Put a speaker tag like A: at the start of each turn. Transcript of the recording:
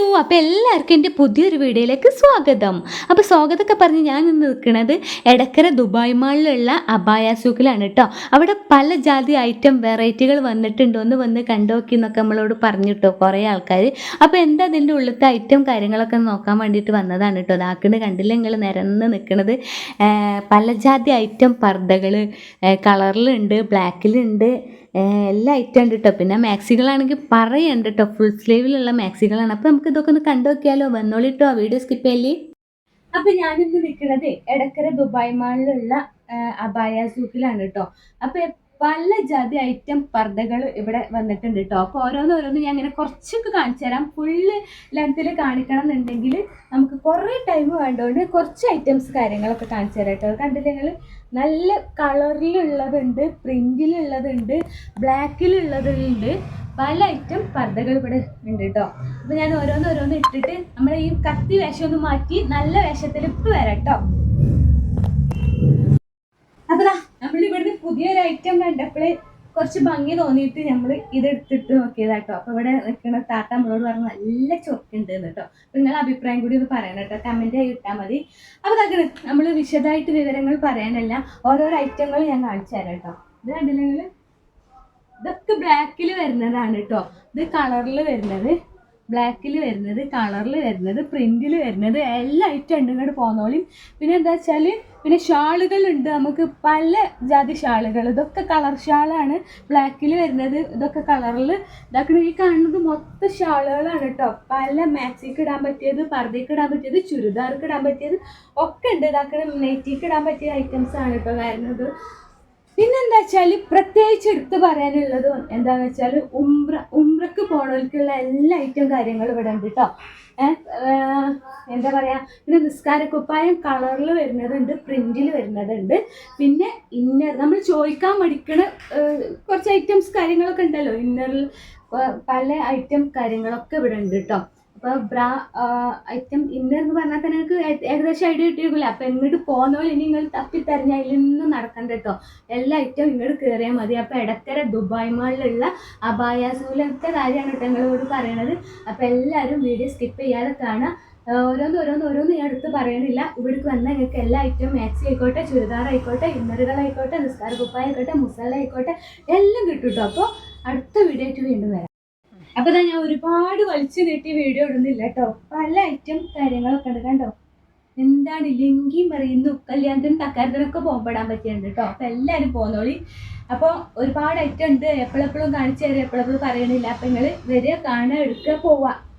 A: Hello അപ്പോൾ എല്ലാവർക്കും എന്റെ പുതിയൊരു വീഡിയോയിലേക്ക് സ്വാഗതം. അപ്പോൾ സ്വാഗതമൊക്കെ പറഞ്ഞ് ഞാൻ ഇന്ന് നിൽക്കുന്നത് എടക്കര ദുബായ് മാളിലുള്ള അബായ സൂക്കിലാണ് കേട്ടോ. അവിടെ പല ജാതി ഐറ്റം വെറൈറ്റികൾ വന്നിട്ടുണ്ട്. ഒന്ന് വന്ന് കണ്ടുനോക്കി എന്നൊക്കെ നമ്മളോട് പറഞ്ഞു കേട്ടോ കുറേ ആൾക്കാർ അപ്പോൾ എന്താ അതിന്റെ ഉള്ളിലത്തെ ഐറ്റം കാര്യങ്ങളൊക്കെ നോക്കാൻ വേണ്ടിയിട്ട് വന്നതാണ് കേട്ടോ. അതാക്കുന്നത് കണ്ടില്ല നിങ്ങൾ നിരന്ന് നിൽക്കുന്നത്? പല ജാതി ഐറ്റം പർദ്ദകൾ കളറിലുണ്ട് ബ്ലാക്കിലുണ്ട് എല്ലാ ഐറ്റം കേട്ടോ പിന്നെ മാക്സികളാണെങ്കിൽ പറയുണ്ട് കേട്ടോ ഫുൾ സ്ലീവിലുള്ള മാക്സികളാണ്. അപ്പോൾ നമുക്ക് ഇതൊക്കെ ഒന്ന് കണ്ടു നോക്കിയാലോ വന്നോളിട്ടോ വീഡിയോ സ്കിപ്പ് ചെയ്യല്ലേ? അപ്പം ഞാനിന്ന് നിൽക്കുന്നത് എടക്കര ദുബായ് മാളിലുള്ള അബായ സൂക്കിലാണ് കേട്ടോ അപ്പോൾ പല ജാതി ഐറ്റം പർദ്ദകൾ ഇവിടെ വന്നിട്ടുണ്ട് കേട്ടോ അപ്പോൾ ഓരോന്ന് ഞാൻ ഇങ്ങനെ കുറച്ചൊക്കെ കാണിച്ചു തരാം. ഫുള്ള് ലെങ്ത്തിൽ കാണിക്കണം എന്നുണ്ടെങ്കിൽ നമുക്ക് കുറേ ടൈം വേണ്ടതുകൊണ്ട് കുറച്ച് ഐറ്റംസ് കാര്യങ്ങളൊക്കെ കാണിച്ചു തരാം കേട്ടോ കണ്ടില്ലേ നിങ്ങൾ? നല്ല കളറിലുള്ളതുണ്ട് പ്രിന്റിലുള്ളതുണ്ട് ബ്ലാക്കിലുള്ളതുണ്ട് പല ഐറ്റം പർദ്ദകൾ ഇവിടെ ഉണ്ട് കേട്ടോ അപ്പോൾ ഞാൻ ഓരോന്ന് ഓരോന്ന് ഇട്ടിട്ട് നമ്മൾ ഈ കത്തി വേഷം ഒന്ന് മാറ്റി നല്ല വേഷത്തിൽ ഇട്ട് വരാം കേട്ടോ ഇവിടുന്ന് പുതിയൊരു ഐറ്റം കണ്ടപ്പോഴേ കുറച്ച് ഭംഗി തോന്നിയിട്ട് നമ്മൾ ഇത് എടുത്തിട്ട് നോക്കിയതാട്ടോ അപ്പോൾ ഇവിടെ നിൽക്കുന്ന താത്ത നമ്മളോട് പറഞ്ഞു നല്ല ചൊക്കുണ്ട് കേട്ടോ നിങ്ങൾ അഭിപ്രായം കൂടി ഒന്ന് പറയണം കേട്ടോ കമന്റ് ആയി ഇട്ടാൽ മതി. അപ്പോൾ അതൊക്കെ നമ്മൾ വിശദമായിട്ട് വിവരങ്ങൾ പറയാനല്ല ഓരോരോ ഐറ്റങ്ങൾ ഞാൻ കാണിച്ചു തരാം കേട്ടോ ഇത് കണ്ടില്ലെങ്കിൽ ഇതൊക്കെ ബ്ലാക്കിൽ വരുന്നതാണ് കേട്ടോ ഇത് കളറിൽ വരുന്നത്. ബ്ലാക്കിൽ വരുന്നത് കളറിൽ വരുന്നത് പ്രിന്റിൽ വരുന്നത് എല്ലാ ഐറ്റം ഉണ്ട് ഇങ്ങോട്ട് പോകുന്നോളിയും പിന്നെ എന്താ വെച്ചാൽ പിന്നെ ഷാളുകളുണ്ട്. നമുക്ക് പല ജാതി ഷാളുകൾ. ഇതൊക്കെ കളർ ഷാളാണ് ബ്ലാക്കിൽ വരുന്നത്. ഇതൊക്കെ കളറിൽ ഇതാക്കണ ഈ കാണുന്നത് മൊത്തം ഷാളുകളാണ് കേട്ടോ പല മാക്സിക്ക് ഇടാൻ പറ്റിയത് പർദ്ദയ്ക്ക് ഇടാൻ പറ്റിയത് ചുരിദാർക്ക് ഇടാൻ പറ്റിയത് ഒക്കെ ഉണ്ട്. ഇതാക്കണ നെറ്റിക്ക് ഇടാൻ പറ്റിയ ഐറ്റംസ് ആണ് കേട്ടോ വരുന്നത്. പിന്നെന്താ വെച്ചാൽ പ്രത്യേകിച്ച് എടുത്ത് പറയാനുള്ളത് എന്താന്ന് വെച്ചാൽ ഉംറ ഉംറക്ക് പോണവർക്കുള്ള എല്ലാ ഐറ്റം കാര്യങ്ങളും ഇവിടെ ഉണ്ട് കേട്ടോ എന്താ പറയാ പിന്നെ നിസ്കാര കുപ്പായം കളറിൽ വരുന്നതുണ്ട് പ്രിന്റിൽ വരുന്നതുണ്ട്. പിന്നെ ഇന്നർ നമ്മൾ ചോദിക്കാൻ മടിക്കണ കുറച്ച് ഐറ്റംസ് കാര്യങ്ങളൊക്കെ ഉണ്ടല്ലോ. ഇന്നറിൽ പല ഐറ്റം കാര്യങ്ങളൊക്കെ ഇവിടെ ഉണ്ട് കേട്ടോ അപ്പോൾ ബ്രാ ഐറ്റം ഇന്നർ എന്ന് പറഞ്ഞാൽ തന്നെ നിങ്ങൾക്ക് ഏകദേശം ഐഡിയ കിട്ടിയിരിക്കില്ല അപ്പം എങ്ങോട്ട് പോലെ ഇനി നിങ്ങൾ തപ്പിത്തരഞ്ഞ അതിലൊന്നും നടക്കണ്ട കേട്ടോ എല്ലാ ഐറ്റം ഇങ്ങോട്ട് കയറിയാൽ മതി. അപ്പോൾ ഇടക്കര ദുബായ് മാളിലുള്ള അബായാസൂലത്തെ കാര്യമാണ് കേട്ടോ നിങ്ങളോട് പറയണത്. അപ്പോൾ എല്ലാവരും വീഡിയോ സ്കിപ്പ് ചെയ്യാതെ കാണാം. ഓരോന്ന് ഓരോന്ന് ഓരോന്ന് ഞാൻ എടുത്ത് പറയണില്ല. ഇവിടേക്ക് വന്നാൽ നിങ്ങൾക്ക് എല്ലാ ഐറ്റവും മാക്സി ആയിക്കോട്ടെ ചുരിദാർ ആയിക്കോട്ടെ ഇന്നറുകളായിക്കോട്ടെ നിസ്കാര കുപ്പായ ആയിക്കോട്ടെ ആയിക്കോട്ടെ എല്ലാം കിട്ടും കേട്ടോ അപ്പോൾ അടുത്ത വീഡിയോ ആയിട്ട് വീണ്ടും വരാം. അപ്പോൾ ഞാൻ ഒരുപാട് വലിച്ചു നീട്ടി വീഡിയോ ഇടുന്നില്ല കേട്ടോ. പല ഐറ്റം കാര്യങ്ങളൊക്കെ ഉണ്ട് കണ്ടോ? എന്താണ് ലെങ്കിയും പറയുന്നു. കല്യാണത്തിനും തക്കാരത്തിനൊക്കെ പോകുമ്പോടാൻ പറ്റിയുണ്ട് കേട്ടോ. അപ്പൊ എല്ലാരും പോന്നോളി. അപ്പോൾ ഒരുപാട് ഐറ്റം ഉണ്ട്. എപ്പോഴെപ്പോഴും കാണിച്ചു തരാം. എപ്പോഴെപ്പോഴും പറയണില്ല. അപ്പൊ നിങ്ങൾ വരിക കാണുക എടുക്കുക പോവുക.